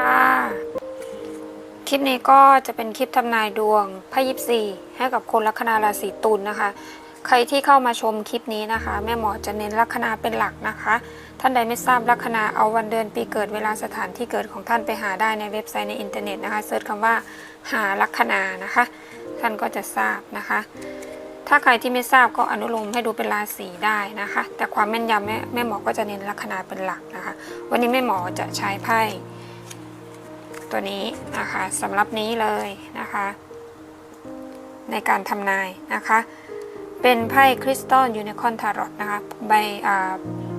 ค่ะคลิปนี้ก็จะเป็นคลิปทำนายดวงไพ่ยิปซีให้กับคนลัคนาราศีตุลนะคะ ใครที่เข้ามาชมคลิปนี้นะคะ แม่หมอจะเน้นลัคนาเป็นหลักนะคะ ท่านใดไม่ทราบลัคนาเอาวันเดือนปีเกิดเวลาสถานที่เกิดของท่านไปหาได้ในเว็บไซต์ในอินเทอร์เน็ตนะคะเซิร์ชคำว่าหาลัคนานะคะ ท่านก็จะทราบนะคะ ถ้าใครที่ไม่ทราบก็อนุโลมให้ดูเป็นราศีได้นะคะ แต่ความแม่นยำแม่แม่หมอก็จะเน้นลัคนาเป็นหลักนะคะ วันนี้แม่หมอจะใช้ไพ่ตัวนี้นะคะสำหรับนี้เลยนะคะ ในการทำนายนะคะ เป็นไพ่คริสตัลยูนิคอนทารอตนะคะใบ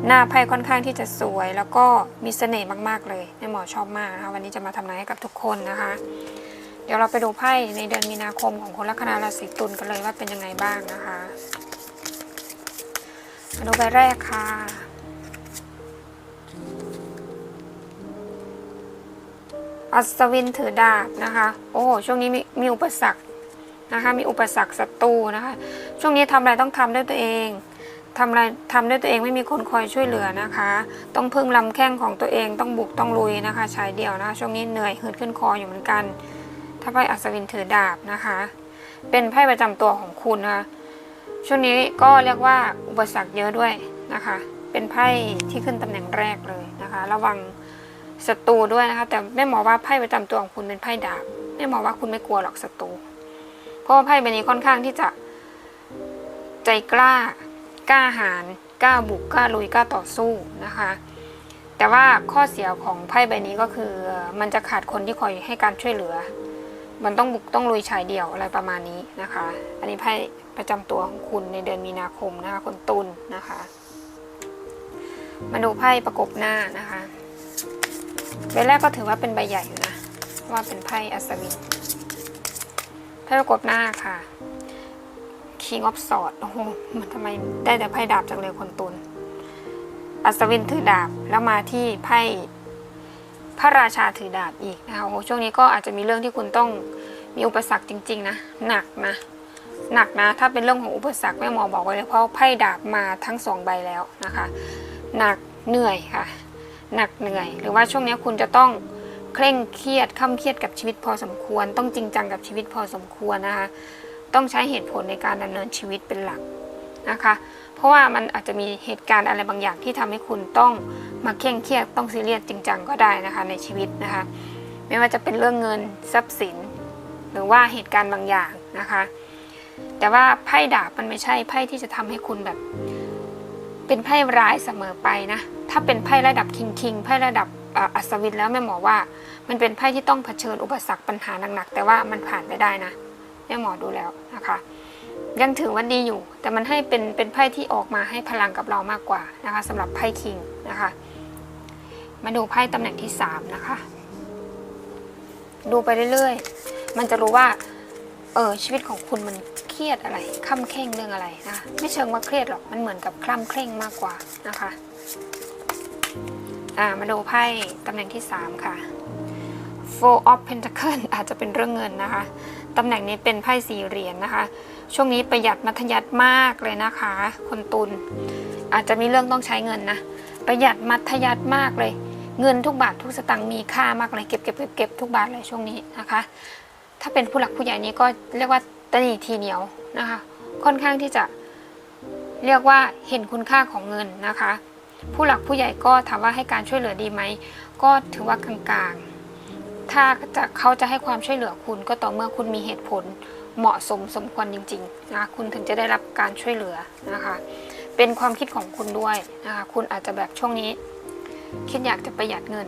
หน้าไพ่ค่อนข้างที่จะสวย แล้วก็มีเสน่ห์มากๆเลยแม่หมอชอบมากนะคะวันนี้จะมาทำนายให้กับทุกคนนะคะ เดี๋ยวเราไปดูไพ่ในเดือนมีนาคมของคนลัคนาราศีตุลกันเลยว่าเป็นยังไงบ้างนะคะมาดูใบแรกค่ะอัศวินถือดาบนะคะ โอ้โหช่วงนี้มีมีอุปสรรคนะคะ มีอุปสรรคศัตรูนะคะ ช่วงนี้ทำอะไรต้องทำด้วยตัวเองทำอะไรทำด้วยตัวเองไม่มีคนคอยช่วยเหลือนะคะ ต้องพึ่งลำแข้งของตัวเองต้องบุกต้องลุยนะคะชายเดี่ยวนะะช่วงนี้เหนื่อยหืดขึ้นคออยู่เหมือนกัน ถ้าไพ่อัศวินถือดาบนะคะ เป็นไพ่ประจำตัวของคุณนะคะช่วงนี้ก็เรียกว่าอุปสรรคเยอะด้วยนะคะ เป็นไพ่ที่ขึ้นตำแหน่งแรกเลยนะคะ ระวังศัตรูด้วยนะคะ แต่แม่หมอว่าไพ่ประจำตัวของคุณเป็นไพ่ดาบแม่หมอว่าคุณไม่กลัวหรอกศัตรูเพราะว่าไพ่ใบนี้ค่อนข้างที่จะ ใจกล้ากล้าหาญกล้าบุกกล้าลุยกล้าต่อสู้นะคะ แต่ว่าข้อเสียของไพ่ใบนี้ก็คือมันจะขาดคนที่คอยให้การช่วยเหลือ มันต้องบุกต้องลุยชายเดี่ยวอะไรประมาณนี้นะคะ อันนี้ไพ่ประจำตัวของคุณในเดือนมีนาคมนะคะคนตุลนะคะ มาดูไพ่ประกบหน้านะคะใบแรกก็ถือว่าเป็นใบใหญ่อยู่นะว่าเป็นไพ่อัศวินไพ่ประกบหน้าค่ะ King of Swords โอ้โหมันทำไมได้แต่ไพ่ดาบจากเลยคนตุนอัศวินถือดาบแล้วมาที่ไพ่ พระราชาถือดาบอีกนะคะโอ้โหช่วงนี้ก็อาจจะมีเรื่องที่คุณต้องมีอุปสรรคจริง ๆ นะ หนักนะหนักนะถ้าเป็นเรื่องของอุปสรรคแม่หมอบอกไว้เลยเพราะไพ่ดาบมาทั้งสองใบแล้วนะคะหนักเหนื่อยค่ะ หนักเหนื่อย หรือว่าช่วงนี้คุณจะต้องเคร่งเครียดข้าเครียดกับชีวิตพอสมควร ต้องจริงจังกับชีวิตพอสมควรนะคะ ต้องใช้เหตุผลในการดำเนินชีวิตเป็นหลักนะคะ เพราะว่ามันอาจจะมีเหตุการณ์อะไรบางอย่างที่ทำให้คุณต้องมาเคร่งเครียดต้องซีเรียสจริงจังก็ได้นะคะในชีวิตนะคะ ไม่ว่าจะเป็นเรื่องเงินทรัพย์สิน หรือว่าเหตุการณ์บางอย่างนะคะ แต่ว่าไพ่ดาบมันไม่ใช่ไพ่ที่จะทำให้คุณแบบ เป็นไพ่ร้ายเสมอไปนะถ้าเป็นไพ่ระดับคิงคิงไพ่ระดับอัศวินแล้วแม่หมอว่า มันเป็นไพ่ที่ต้องเผชิญอุปสรรคปัญหาหนักๆแต่ว่ามันผ่านไปได้นะแม่หมอดูแล้วนะคะ ยังถือว่าดีอยู่ แต่มันให้เป็นเป็นไพ่ที่ออกมาให้พลังกับเรามากกว่านะคะสำหรับไพ่คิงนะคะ มาดูไพ่ตำแหน่งที่สามนะคะ ดูไปเรื่อยๆ มันจะรู้ว่าเออชีวิตของคุณมันเครียดอะไรข้ามเคร่งเรื่องอะไรนะไม่เชิงว่าเครียดหรอกมันเหมือนกับคล่ำเคร่งมากกว่านะคะอ่ามาดูไพ่ตำแหน่งที่ 3 ค่ะ Four of pentacles อาจจะเป็นเรื่องเงินนะคะ ตำแหน่งนี้เป็นไพ่สี่เหรียญนะคะ ช่วงนี้ประหยัดมัธยัติมากเลยนะคะ คนตุลอาจจะมีเรื่องต้องใช้เงินนะ ประหยัดมัธยัติมากเลย เงินทุกบาททุกสตางค์มีค่ามากเลยเก็บเก็บเก็บเก็บทุกบาทเลยช่วงนี้นะคะ ถ้าเป็นผู้หลักผู้ใหญ่นี้ก็เรียกว่าตนีทีเหนียวนะคะ ค่อนข้างที่จะเรียกว่าเห็นคุณค่าของเงินนะคะ ผู้หลักผู้ใหญ่ก็ถามว่าให้การช่วยเหลือดีไหมก็ถือว่ากลางๆ ถ้าจะเขาจะให้ความช่วยเหลือคุณก็ต่อเมื่อคุณมีเหตุผลเหมาะสมสมควรจริงๆนะคะคุณถึงจะได้รับการช่วยเหลือนะคะ เป็นความคิดของคุณด้วยนะคะคุณอาจจะแบบช่วงนี้ คิดอยากจะประหยัดเงิน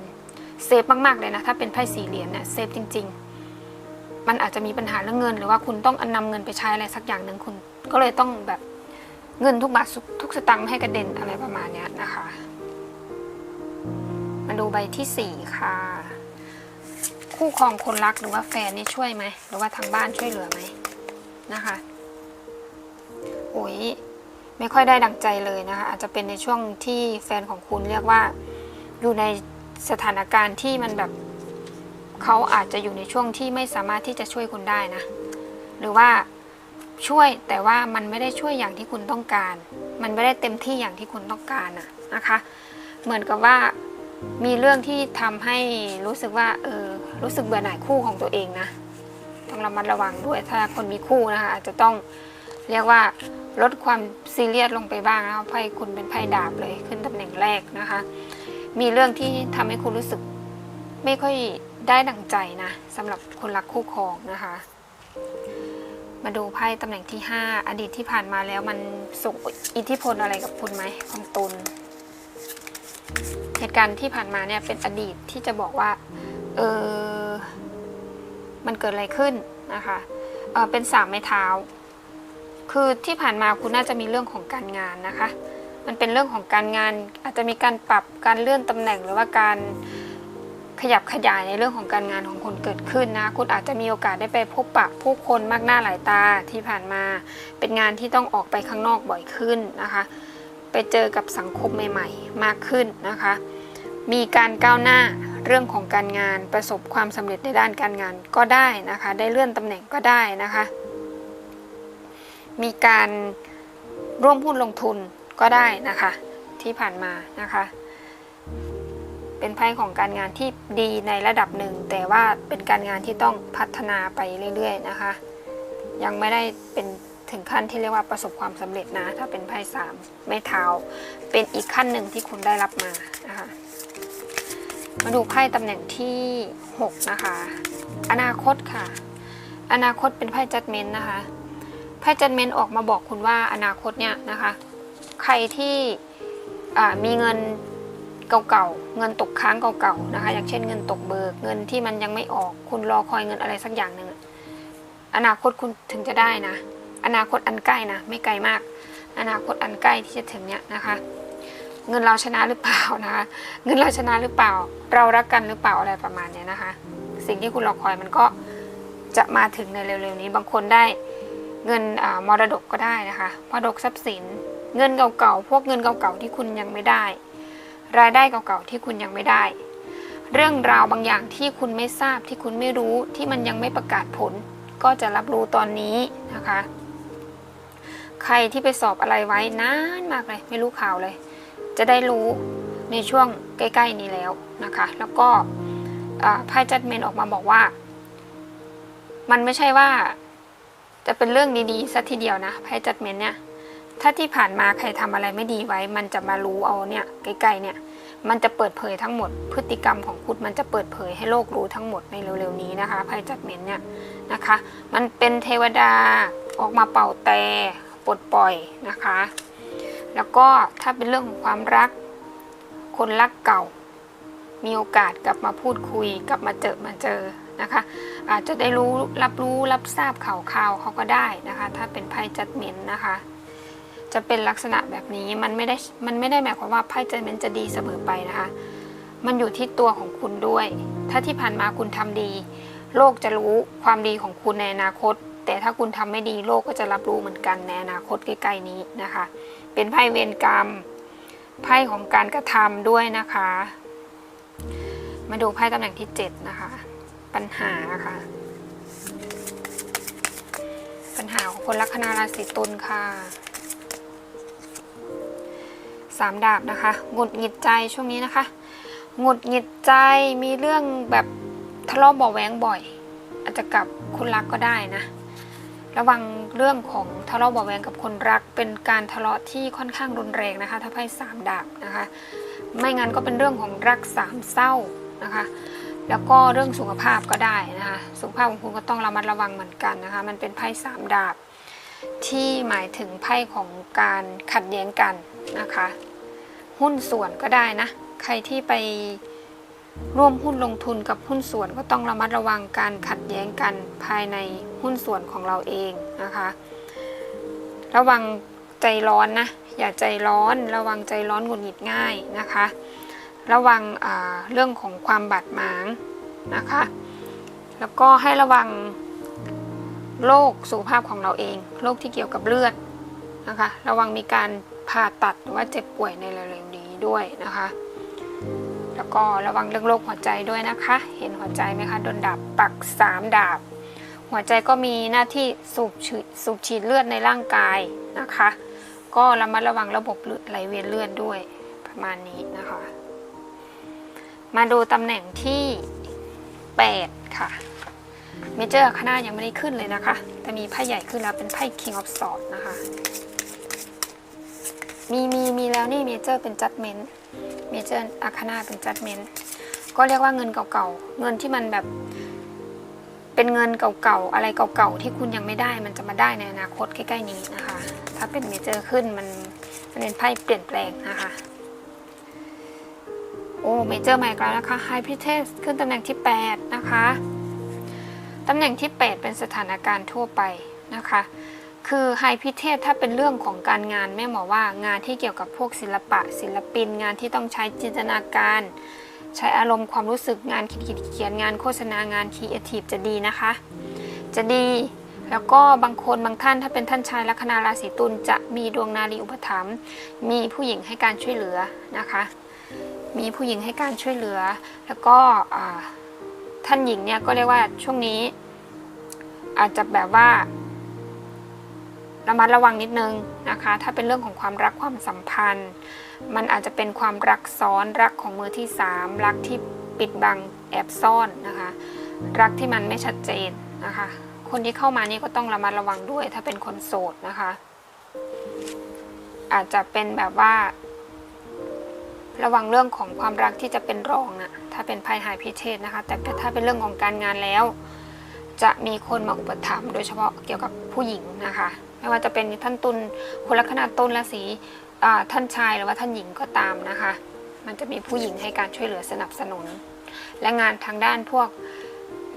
เซฟมากๆเลยนะถ้าเป็นไพ่สี่เหรียญเนี่ยเซฟจริง ๆ มันอาจจะมีปัญหาเรื่องเงิน หรือว่าคุณต้องอนำเงินไปใช้อะไรสักอย่างหนึ่งคุณ ก็เลยต้องแบบเงินทุกบาททุกสตังค์ให้กระเด็นอะไรประมาณนี้นะคะ มาดูใบที่สี่ค่ะ คู่ครองคนรักหรือว่าแฟนนี่ช่วยไหมหรือว่าทางบ้านช่วยเหลือไหมนะคะโอ้ยไม่ค่อยได้ดังใจเลยนะคะ อาจจะเป็นในช่วงที่แฟนของคุณเรียกว่า อยู่ในสถานการณ์ที่มันแบบเขาอาจจะอยู่ในช่วงที่ไม่สามารถที่จะช่วยคุณได้นะ หรือว่าช่วยแต่ว่ามันไม่ได้ช่วยอย่างที่คุณต้องการ มันไม่ได้เต็มที่อย่างที่คุณต้องการนะนะคะ เหมือนกับว่า มีเรื่องที่ทำให้รู้สึกว่าเออรู้สึกเบื่อหน่ายคู่ของตัวเองนะต้องระมัดระวังด้วยถ้าคนมีคู่นะคะอาจจะต้องเรียกว่าลดความซีเรียสลงไปบ้างนะคะไพ่คุณเป็นไพ่ดาบเลยขึ้นตำแหน่งแรกนะคะ มีเรื่องที่ทำให้คุณรู้สึกไม่ค่อยได้ดั่งใจนะสำหรับคนรักคู่ครองนะคะ มาดูไพ่ตำแหน่งที่ 5 อดีตที่ผ่านมาแล้วมันส่งอิทธิพลอะไรกับคุณไหมของตุล เหตุการณ์ที่ผ่านมาเนี่ยเป็นอดีตที่จะบอกว่าเออมันเกิดอะไรขึ้นนะคะเออเป็นสามไม้เท้า คือที่ผ่านมาคุณน่าจะมีเรื่องของการงานนะคะ มันเป็นเรื่องของการงานอาจจะมีการปรับการเลื่อนตำแหน่งหรือว่าการขยับขยายในเรื่องของการงานของคุณเกิดขึ้นนะ คุณอาจจะมีโอกาสได้ไปพบปะผู้คนมากหน้าหลายตาที่ผ่านมา เป็นงานที่ต้องออกไปข้างนอกบ่อยขึ้นนะคะ เจอกับสังคมใหม่ ๆ มากขึ้นนะคะ มีการก้าวหน้าเรื่องของการงานประสบความสำเร็จในด้านการงานก็ได้นะคะ ได้เลื่อนตำแหน่งก็ได้นะคะ มีการร่วมหุ้นลงทุนก็ได้นะคะที่ผ่านมานะคะ เป็นไพ่ของการงานที่ดีในระดับหนึ่ง แต่ว่าเป็นการงานที่ต้องพัฒนาไปเรื่อยๆนะคะ ยังไม่ได้เป็น ถึงขั้นที่เรียกว่าประสบความสำเร็จนะ ถ้าเป็นไพ่สามไม้เท้า เป็นอีกขั้นหนึ่งที่คุณได้รับมานะคะมาดูไพ่ตำแหน่งที่ 6 นะคะ อนาคตค่ะ อนาคตเป็นไพ่จัดเมนนะคะไพ่จัดเมนออกมาบอกคุณว่าอนาคตเนี่ยนะคะ ใครที่มีเงินเก่าๆ เงินตกค้างเก่าๆ นะคะ อย่างเช่นเงินตกเบิก เงินที่มันยังไม่ออก คุณรอคอยเงินอะไรสักอย่างหนึ่ง อนาคตคุณถึงจะได้นะ อนาคตอันใกล้นะไม่ไกลมาก อนาคตอันใกล้ที่จะถึงเนี่ยนะคะ เงินเราชนะหรือเปล่านะคะ เงินเราชนะหรือเปล่า เรารักกันหรือเปล่าอะไรประมาณเนี้ยนะคะ สิ่งที่คุณรอคอยมันก็จะมาถึงในเร็วๆนี้บางคนได้เงินมรดกก็ได้นะคะมรดกทรัพย์สิน เงินเก่าๆพวกเงินเก่าๆที่คุณยังไม่ได้ รายได้เก่าๆที่คุณยังไม่ได้ เรื่องราวบางอย่างที่คุณไม่ทราบที่คุณไม่รู้ที่มันยังไม่ประกาศผล ก็จะรับรู้ตอนนี้นะคะ ใครที่ไปสอบอะไรไว้นานมากเลย ไม่รู้ข่าวเลย จะได้รู้ในช่วงใกล้ ๆ นี้แล้วนะคะ แล้วก็ไพ่จัดเมนออกมาบอกว่า มันไม่ใช่ว่าจะเป็นเรื่องดีๆซะทีเดียวนะไพ่จัดเมนเนี่ยถ้าที่ผ่านมาใครทำอะไรไม่ดีไว้ มันจะมารู้เอาเนี่ยใกล้ๆเนี่ย มันจะเปิดเผยทั้งหมด พฤติกรรมของคุณมันจะเปิดเผยให้โลกรู้ทั้งหมดในเร็วๆนี้นะคะไพ่จัดเมนเนี่ยนะคะ มันเป็นเทวดาออกมาเป่าแต่ ปลดปล่อยนะคะ แล้วก็ถ้าเป็นเรื่องของความรัก คนรักเก่า มีโอกาสกลับมาพูดคุย กลับมาเจอมาเจอนะคะ อาจจะได้รู้รับรู้รับทราบข่าวข่าวเขาก็ได้นะคะ ถ้าเป็นไพ่จัดเมนนะคะ จะเป็นลักษณะแบบนี้มันไม่ได้มันไม่ได้หมายความว่าไพ่จัดเมนจะดีเสมอไปนะคะ มันอยู่ที่ตัวของคุณด้วย ถ้าที่ผ่านมาคุณทำดี โลกจะรู้ความดีของคุณในอนาคต แต่ถ้าคุณทำไม่ดีโลกก็จะรับรู้เหมือนกันในอนาคตใกล้ๆนี้นะคะ เป็นไพ่เวรกรรมไพ่ของการกระทำด้วยนะคะ มาดูไพ่ตำแหน่งที่ 7 นะคะ ปัญหาค่ะ ปัญหาของคนลัคนาราศีตุลค่ะสามดาบนะคะหงุดหงิดใจช่วงนี้นะคะหงุดหงิดใจมีเรื่องแบบทะเลาะเบาะแว้งบ่อย อาจจะกับคุณรักก็ได้นะ ระวังเรื่องของทะเลาะเบาะแวงกับคนรัก เป็นการทะเลาะที่ค่อนข้างรุนแรงนะคะถ้าไพ่สามดาบนะคะ ไม่งั้นก็เป็นเรื่องของรักสามเศร้านะคะ แล้วก็เรื่องสุขภาพก็ได้นะคะ สุขภาพของคุณก็ต้องระมัดระวังเหมือนกันนะคะ มันเป็นไพ่สามดาบ ที่หมายถึงไพ่ของการขัดแย้งกันนะคะ หุ้นส่วนก็ได้นะ ใครที่ไป ร่วมหุ้นลงทุนกับหุ้นส่วนก็ต้องระมัดระวังการขัดแย้งกันภายในหุ้นส่วนของเราเองนะคะ ระวังใจร้อนนะอย่าใจร้อนระวังใจร้อนหงุดหงิดง่ายนะคะ ระวังเรื่องของความบาดหมางนะคะ แล้วก็ให้ระวังโรคสุขภาพของเราเองโรคที่เกี่ยวกับเลือดนะคะ ระวังมีการผ่าตัดหรือว่าเจ็บป่วยในเร็วๆนี้ด้วยนะคะ แล้วก็ระวังเรื่องโรคหัวใจด้วยนะคะ เห็นหัวใจไหมคะโดนดาบปักสามดาบ หัวใจก็มีหน้าที่สูบฉีดสูบฉีดเลือดในร่างกายนะคะ ก็ระมัดระวังระบบไหลเวียนเลือดด้วยประมาณนี้นะคะ มาดูตำแหน่งที่ 8 ค่ะเมเจอร์คณะยังไม่ได้ขึ้นเลยนะคะ แต่มีไพ่ใหญ่ขึ้นแล้วเป็นไพ่ King of Swords นะคะ มีมี นี่เมเจอร์เป็น Judgment เมเจอร์อาคานาเป็น Judgment ก็เรียกว่าเงินเก่าๆ เงินที่มันแบบ เป็นเงินเก่าๆ อะไรเก่าๆ ที่คุณยังไม่ได้ มันจะมาได้ในอนาคตใกล้ๆนี้นะคะ ถ้าเป็นเมเจอร์ขึ้นมันมันเป็นไพ่เปลี่ยนแปลงนะคะโอ้เมเจอร์ใหม่แล้วนะคะไฮพิเทสขึ้นตำแหน่งที่ 8 นะคะ ตำแหน่งที่ 8 เป็นสถานการณ์ทั่วไปนะคะ คือไฮพิเทสถ้าเป็นเรื่องของการงานแม่หมอว่างานที่เกี่ยวกับพวกศิลปะ ศิลปินงานที่ต้องใช้จินตนาการ ใช้อารมณ์ความรู้สึกงานคิดเขียนงานโฆษณางานครีเอทีฟจะดีนะคะ จะดีแล้วก็บางคนบางท่านถ้าเป็นท่านชายลัคนาราศีตุลจะมีดวงนารีอุปถัมภ์มีผู้หญิงให้การช่วยเหลือนะคะ มีผู้หญิงให้การช่วยเหลือ แล้วก็ท่านหญิงเนี่ยก็เรียกว่าช่วงนี้ อาจจะแบบว่า ระมัดระวังนิดนึงนะคะ ถ้าเป็นเรื่องของความรักความสัมพันธ์ มันอาจจะเป็นความรักซ้อนรักของมือที่สามรักที่ปิดบังแอบซ่อนนะคะ รักที่มันไม่ชัดเจนนะคะ คนที่เข้ามานี่ก็ต้องระมัดระวังด้วย ถ้าเป็นคนโสดนะคะ อาจจะเป็นแบบว่า ระวังเรื่องของความรักที่จะเป็นรองนะถ้าเป็นภัยหายพิเทศนะคะ แต่ถ้าเป็นเรื่องของการงานแล้ว จะมีคนมาอุปถัมภ์โดยเฉพาะเกี่ยวกับผู้หญิงนะคะ ไม่ว่าจะเป็นท่านตุลคนลัคนาตุลราศีท่านชายหรือว่าท่านหญิงก็ตามนะคะ มันจะมีผู้หญิงให้การช่วยเหลือสนับสนุน และงานทางด้านพวก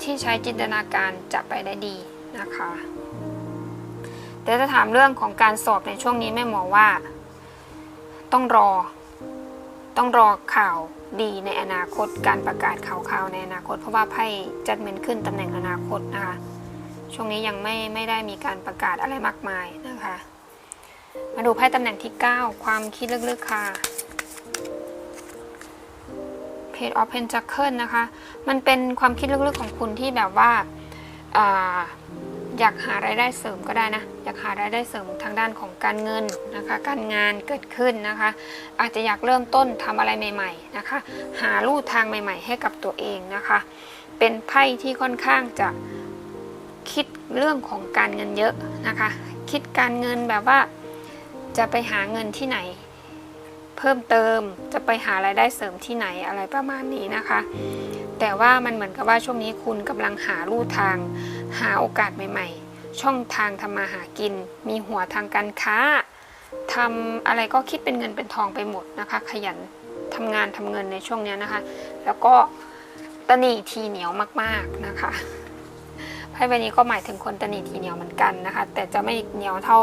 ที่ใช้จินตนาการจะไปได้ดีนะคะ แต่ถ้าถามเรื่องของการสอบในช่วงนี้แม่หมอว่า ต้องรอ ต้องรอข่าวดีในอนาคตการประกาศข่าวข่าวในอนาคต เพราะว่าไพ่จัดเมนขึ้นตำแหน่งอนาคตนะคะ ช่วงนี้ยังไม่ไม่ได้มีการประกาศอะไรมากมายนะคะ มาดูไพ่ตำแหน่งที่ 9 ความคิดลึกๆค่ะ Page of Pentacles นะคะ มันเป็นความคิดลึกๆของคุณที่แบบว่าอาอยากหารายได้เสริมก็ได้นะ อยากหารายได้เสริมทางด้านของการเงินนะคะ การงานเกิดขึ้นนะคะ อาจจะอยากเริ่มต้นทำอะไรใหม่ ๆนะคะ หาลู่ทางใหม่ ๆ ให้กับตัวเองนะคะ เป็นไพ่ที่ค่อนข้างจะ คิดเรื่องของการเงินเยอะนะคะ คิดการเงินแบบว่าจะไปหาเงินที่ไหน เพิ่มเติมจะไปหารายได้เสริมที่ไหนอะไรประมาณนี้นะคะ แต่ว่ามันเหมือนกับว่าช่วงนี้คุณกำลังหาลู่ทาง หาโอกาสใหม่ ๆ ช่องทางทำมาหากิน มีหัวทางการค้าทำอะไรก็คิดเป็นเงินเป็นทองไปหมดนะคะ ขยันทำงานทำเงินในช่วงนี้นะคะ แล้วก็ตนีทีเหนียวมาก ๆนะคะ ไพ่ใบนี้ก็หมายถึงคนตนีทีเหนียวเหมือนกันนะคะ แต่จะไม่เหนียวเท่า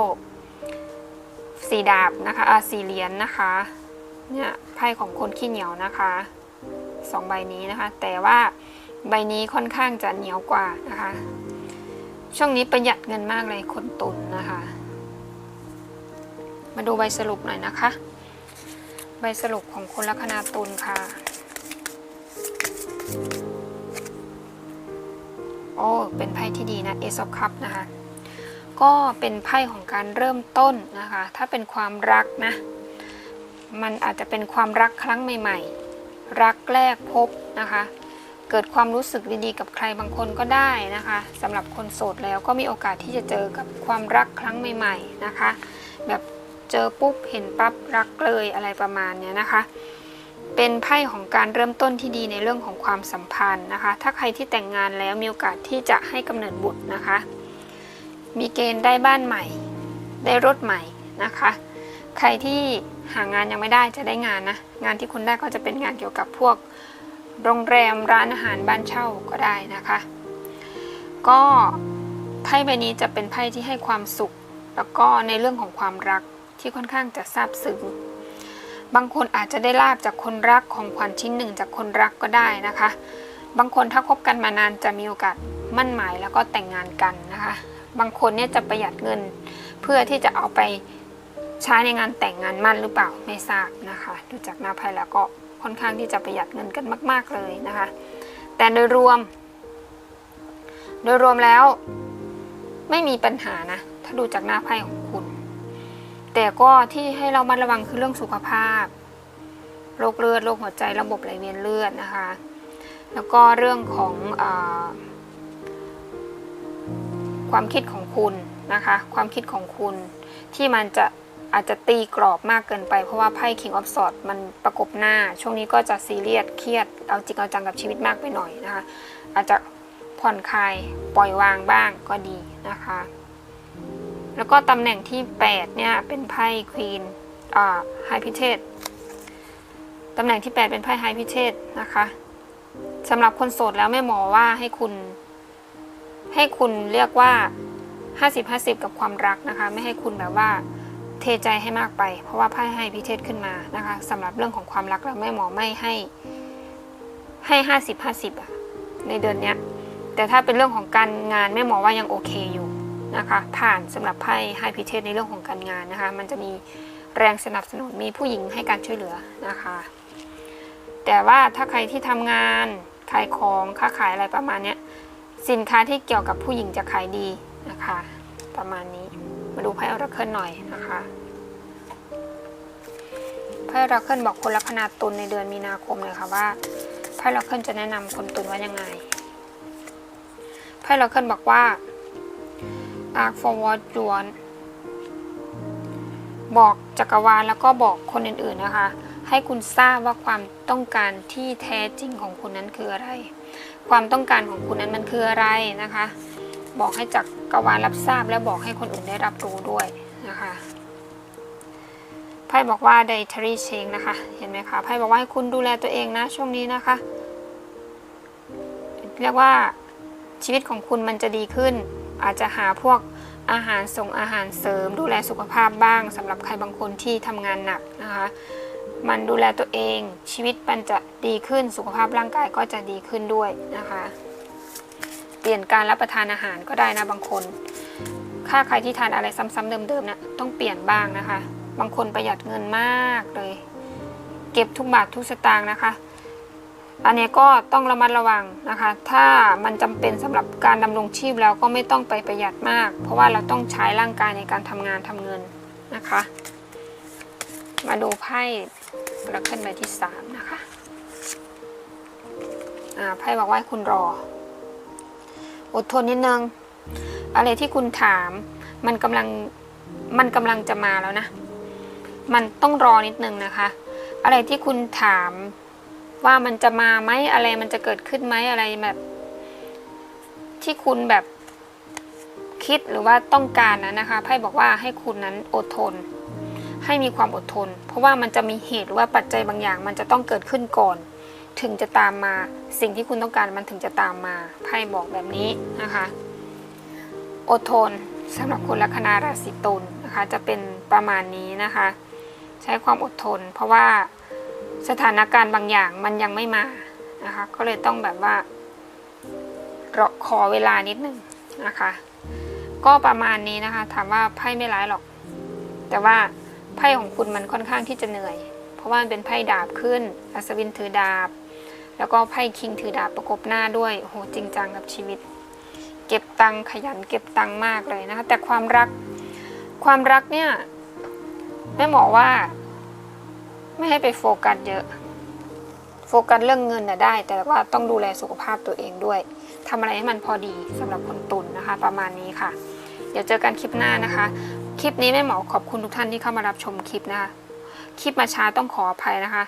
สีดาบนะคะอ่าสีเหรียญนะคะเนี่ยไพ่ของคนขี้เหนียวนะคะสองใบนี้นะคะ แต่ว่าใบนี้ค่อนข้างจะเหนียวกว่านะคะ ช่วงนี้ประหยัดเงินมากเลยคนตุนนะคะ มาดูใบสรุปหน่อยนะคะ ใบสรุปของคนลัคนาตุลค่ะ โอ้เป็นไพ่ที่ดีนะเอซอคัพนะคะ ก็เป็นไพ่ของการเริ่มต้นนะคะ ถ้าเป็นความรักนะ มันอาจจะเป็นความรักครั้งใหม่ ๆ รักแรกพบนะคะ เกิดความรู้สึกดีๆ กับใครบางคนก็ได้นะคะสำหรับคนโสดแล้วก็มีโอกาสที่จะเจอกับความรักครั้งใหม่ ๆ นะคะ แบบเจอปุ๊บเห็นปั๊บรักเลยอะไรประมาณเนี้ยนะคะ เป็นไพ่ของการเริ่มต้นที่ดีในเรื่องของความสัมพันธ์นะคะ ถ้าใครที่แต่งงานแล้วมีโอกาสที่จะให้กำเนิดบุตรนะคะ มีเกณฑ์ได้บ้านใหม่ ได้รถใหม่นะคะ ใครที่หางานยังไม่ได้จะได้งานนะ งานที่คุณได้ก็จะเป็นงานเกี่ยวกับพวกโรงแรมร้านอาหารบ้านเช่าก็ได้นะคะ ก็ไพ่ใบนี้จะเป็นไพ่ที่ให้ความสุข แล้วก็ในเรื่องของความรักที่ค่อนข้างจะซาบซึ้ง บางคนอาจจะได้ลาบจากคนรักของขวัญชิ้นหนึ่งจากคนรักก็ได้นะคะ บางคนถ้าคบกันมานานจะมีโอกาสมั่นหมายแล้วก็แต่งงานกันนะคะ บางคนเนี่ยจะประหยัดเงินเพื่อที่จะเอาไปใช้ในงานแต่งงานมั่นหรือเปล่าไม่ทราบนะคะ ดูจากหน้าไพ่แล้วก็ค่อนข้างที่จะประหยัดเงินกันมาก ๆเลยนะคะ แต่โดยรวม โดยรวมแล้วไม่มีปัญหานะ ถ้าดูจากหน้าไพ่ของคุณ แต่ก็ที่ให้เรามาระวังคือเรื่องสุขภาพ โรคเลือด โรคหัวใจ ระบบไหลเวียนเลือดนะคะ แล้วก็เรื่องของอความคิดของคุณนะคะ ความคิดของคุณที่มันจะอาจจะตีกรอบมากเกินไป เพราะว่าไพ่ King of Swords มันประกบหน้า ช่วงนี้ก็จะซีเรียสเครียด เอาจริงเอาจังกับชีวิตมากไปหน่อยนะคะ อาจจะผ่อนคลายปล่อยวางบ้างก็ดีนะคะ แล้วก็ตำแหน่งที่ 8 เนี่ย เป็นไพ่ Queen อ่า High p i t e d ตำแหน่งที่ 8 เป็นไพ่ High p i t e d นะคะสำหรับคนโสดแล้วแม่หมอว่าให้คุณ ให้คุณเรียกว่า 50-50 กับความรักนะคะ ไม่ให้คุณแบบว่าเทใจให้มากไป เพราะว่าไพ่ให้พิเทศขึ้นมานะคะสำหรับเรื่องของความรักแล้วแม่หมอไม่ให้ให้50-50อะในเดือนเนี้ยแต่ถ้าเป็นเรื่องของการงานแม่หมอว่ายังโอเคอยู่ นะคะผ่านสำหรับไพ่ให้พิเทศในเรื่องของการงานนะคะ มันจะมีแรงสนับสนุนมีผู้หญิงให้การช่วยเหลือนะคะ แต่ว่าถ้าใครที่ทำงานขายของค้าขายอะไรประมาณนี้สินค้าที่เกี่ยวกับผู้หญิงจะขายดีนะคะ ประมาณนี้มาดูไพ่ออราเคิลหน่อยนะคะไพ่ออราเคิลบอกคนลัคนาตุลในเดือนมีนาคมเลยค่ะว่าไพ่ออราเคิลจะแนะนำคนตุลว่ายังไงไพ่ออราเคิลบอกว่า ask for what you want บอกจักรวาลแล้วก็บอกคนอื่นๆนะคะ ให้คุณทราบว่าความต้องการที่แท้จริงของคุณนั้นคืออะไร ความต้องการของคุณนั้นมันคืออะไรนะคะ บอกให้จักกรวาลรับทราบและบอกให้คนอื่นได้รับรู้ด้วยนะคะไพ่บอกว่า dietary change นะคะ เห็นไหมคะ ไพ่บอกว่าให้คุณดูแลตัวเองนะช่วงนี้นะคะ เรียกว่าชีวิตของคุณมันจะดีขึ้น อาจจะหาพวกอาหารส่งอาหารเสริม ดูแลสุขภาพบ้างสำหรับใครบางคนที่ทำงานหนักนะคะ มันดูแลตัวเองชีวิตมันจะดีขึ้นสุขภาพร่างกายก็จะดีขึ้นด้วยนะคะ เปลี่ยนการรับประทานอาหารก็ได้นะบางคน ถ้าใครที่ทานอะไรซ้ำๆเดิมๆนี่ยต้องเปลี่ยนบ้างนะคะ บางคนประหยัดเงินมากเลย เก็บทุกบาททุกสตางค์นะคะ อันนี้ก็ต้องระมัดระวังนะคะ ถ้ามันจำเป็นสำหรับการดำรงชีพแล้วก็ไม่ต้องไปประหยัดมาก เพราะว่าเราต้องใช้ร่างกายในการทำงานทำเงินนะคะ มาดูไพ่แล้วขึ้นไปที่สามนะคะไพ่บอกว่าคุณรอ อดทนนิดนึง อะไรที่คุณถาม มันกำลังมันกำลังจะมาแล้วนะ มันต้องรอนิดนึงนะคะ อะไรที่คุณถาม ว่ามันจะมาไหมอะไรมันจะเกิดขึ้นไหมอะไรแบบ ที่คุณแบบคิดหรือว่าต้องการนะนะคะไพ่บอกว่าให้คุณนั้นอดทน ให้มีความอดทน เพราะว่ามันจะมีเหตุหรือว่าปัจจัยบางอย่าง มันจะต้องเกิดขึ้นก่อน ถึงจะตามมาสิ่งที่คุณต้องการมันถึงจะตามมาไพ่บอกแบบนี้นะคะ อดทนสำหรับคนลัคนาราศีตุลนะคะ จะเป็นประมาณนี้นะคะ ใช้ความอดทน เพราะว่า สถานการณ์บางอย่างมันยังไม่มานะคะ ก็เลยต้องแบบว่ารอขอเวลานิดนึงนะคะ ก็ประมาณนี้นะคะ ถามว่าไพ่ไม่ร้ายหรอก แต่ว่าไพ่ของคุณมันค่อนข้างที่จะเหนื่อย เพราะว่ามันเป็นไพ่ดาบขึ้น อัศวินถือดาบ แล้วก็ไพ่คิงถือดาบประกบหน้าด้วยโอ้โหจริงจังกับชีวิต เก็บตังค์ขยันเก็บตังค์มากเลยนะคะ แต่ความรักความรักเนี่ยแม่หมอว่า ไม่ให้ไปโฟกัสเยอะ โฟกัสเรื่องเงินน่ะได้ แต่ว่าต้องดูแลสุขภาพตัวเองด้วยทำอะไรให้มันพอดีสำหรับคนตุนนะคะ ประมาณนี้ค่ะ เดี๋ยวเจอกันคลิปหน้านะคะ คลิปนี้แม่หมอขอบคุณทุกท่านที่เข้ามารับชมคลิปนะคะคลิปมาช้าต้องขออภัยนะคะ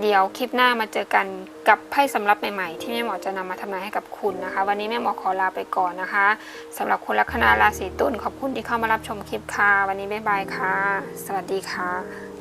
เดี๋ยวคลิปหน้ามาเจอกันกับไพ่สำรับใหม่ๆ ที่แม่หมอจะนำมาทำนายให้กับคุณนะคะ วันนี้แม่หมอขอลาไปก่อนนะคะสำหรับคนลัคนาราศีตุลขอบคุณที่เข้ามารับชมคลิปค่ะ วันนี้บ๊ายบายค่ะ สวัสดีค่ะ